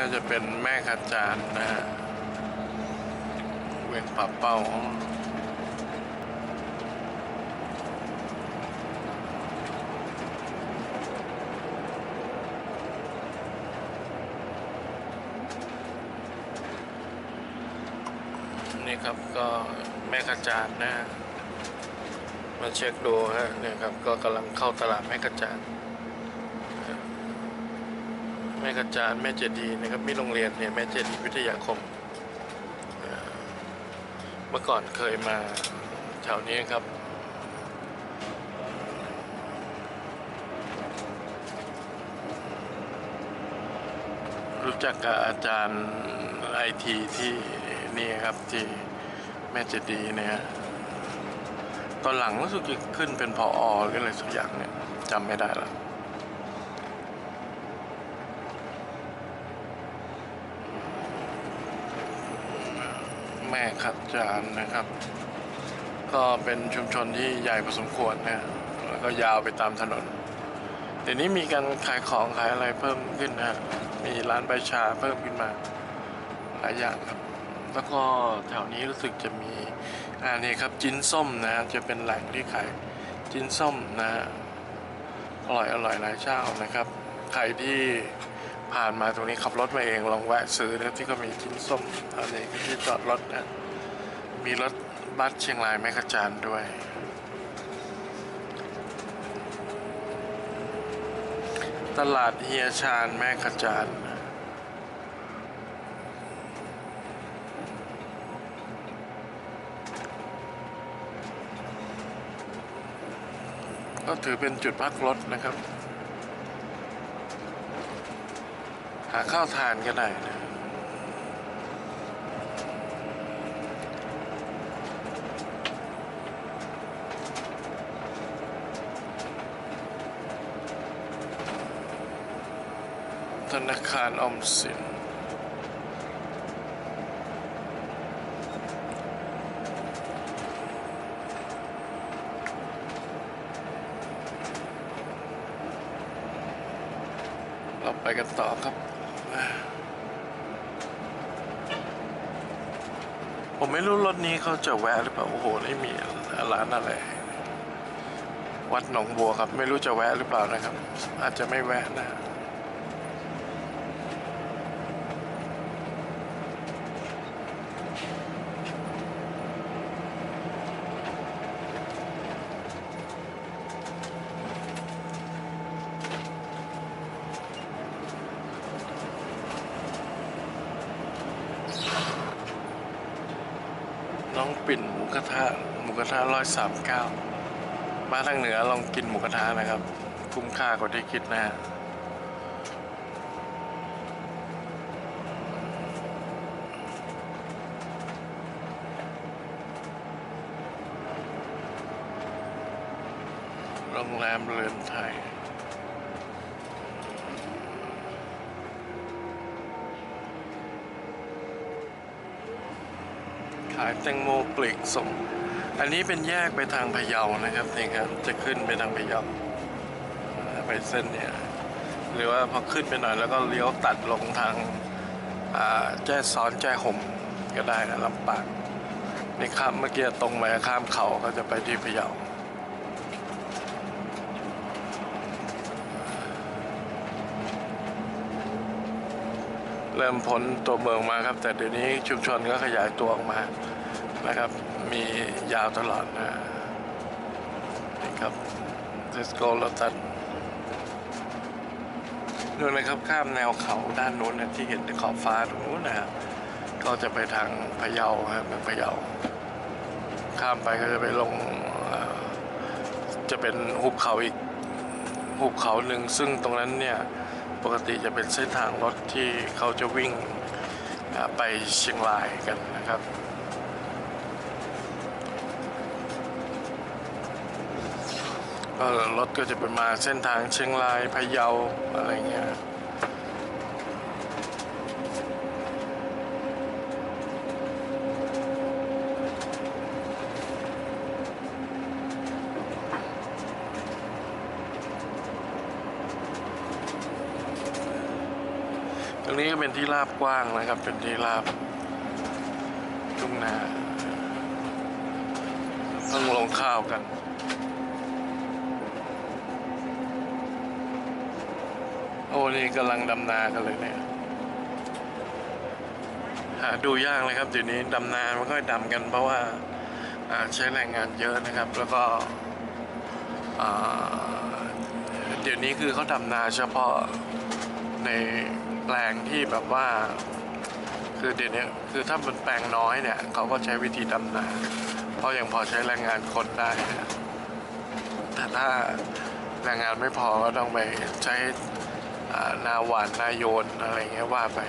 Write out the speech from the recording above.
น่าจะเป็นแม่ขจานนะฮะเวียงป่าเป้านี่ครับก็แม่ขจานนะ มาเช็คดูฮะเนี่ยครับก็กำลังเข้าตลาดแม่ขจาน แม่กระจานแม่เจดีนะครับมีโรงเรียนเนี่ยแม่เจดีวิทยาคม เมื่อก่อนเคยมาแถวนี้ครับรู้จักกับอาจารย์ไอทีที่นี่ครับที่แม่เจดีเนี่ยตอนหลังรู้สึกจะขึ้นเป็นพออหรืออะไรสักอย่างเนี่ยจำไม่ได้แล้ว แม่ขัดจานนะครับ ก็เป็นชุมชนที่ใหญ่พอสมควรนะแล้วก็ยาวไปตามถนนเดี๋ยวนี้มีการขายของขายอะไรเพิ่มขึ้นนะฮะมีร้านใบชาเพิ่มขึ้นมาหลายอย่างครับ แล้วก็แถวนี้รู้สึกจะมีอ่านี่ครับจิ้นส้มนะจะเป็นแหล่งที่ขายจิ้นส้มนะฮะอร่อยอร่อยหลายเจ้านะครับใครที่ ผ่านมาตรงนี้ขับรถมาเองลองแวะซื้อนะที่ก็มีจิ้นส้มอันนี้ที่จอดรถนะมีรถบัสเชียงรายแม่กระจานด้วย ตลาดเฮียชาญแม่กระจานก็ถือเป็นจุดพักรถนะครับ หาข้าวทานก็ได้นะธนาคารออมสินเราไปกันต่อครับ ผมไม่รู้รถนี้เขาจะแวะหรือเปล่า โอ้โห นี่มีร้านอะไร วัดหนองบัวครับ ไม่รู้จะแวะหรือเปล่านะครับ อาจจะไม่แวะนะ น้องปิ่นหมูกระทะหมูกระทะร้อยสามเก้ามาทางเหนือลองกินหมูกระทะนะครับ คุ้มค่ากว่าที่คิดนะฮะโรงแรมเรือนไทย ขายแตงโมปลีกส่ง อันนี้เป็นแยกไปทางพะเยานะครับนี่ครับจะขึ้นไปทางพะเยาไปเส้นเนี่ยหรือว่าพอขึ้นไปหน่อยแล้วก็เลี้ยวตัดลงทางแจ้ซ้อนแจ้ห่มก็ได้นะลำปางนี่ข้ามเมื่อกี้ตรงไปข้ามเขาก็จะไปที่พะเยา เริ่มพ้นตัวเมืองมาครับ แต่เดี๋ยวนี้ชุมชนก็ขยายตัวออกมานะครับ มียาวตลอดนะนี่ครับเทสโก้ลตันนู่นนะครับข้ามแนวเขาด้านนู้นนะที่เห็นในขอบฟ้าตรงนู้นนะครับก็จะไปทางพะเยาครับเมืองพะเยา ข้ามไปก็จะไปลงจะเป็นหุบเขาอีกหุบเขาหนึ่งซึ่งตรงนั้นเนี่ย ปกติจะเป็นเส้นทางรถที่เขาจะวิ่งไปเชียงรายกันนะครับก็รถก็จะเป็นมาเส้นทางเชียงรายพะเยาอะไรเงี้ย ตรงนี้ก็เป็นที่ราบกว้างนะครับ เป็นที่ราบทุ่งนาเพิ่งลงข้าวกันโอ้นี่กำลังดำนากันเลยเนี่ยหาดูยากเลยครับเดี๋ยวนี้ดำนาไม่ค่อยดำกัน เพราะว่าใช้แรงงานเยอะนะครับ แล้วก็เดี๋ยวนี้คือเขาดำนาเฉพาะใน แปลงที่แบบว่า คือเดี๋ยวนี้คือถ้าเป็นแปลงน้อยเนี่ย เขาก็ใช้วิธีดำนา เพราะยังพอใช้แรงงานคนได้นะแต่ถ้าแรงงานไม่พอก็ต้องไปใช้นาหวานนาโยนอะไรเงี้ยว่าไป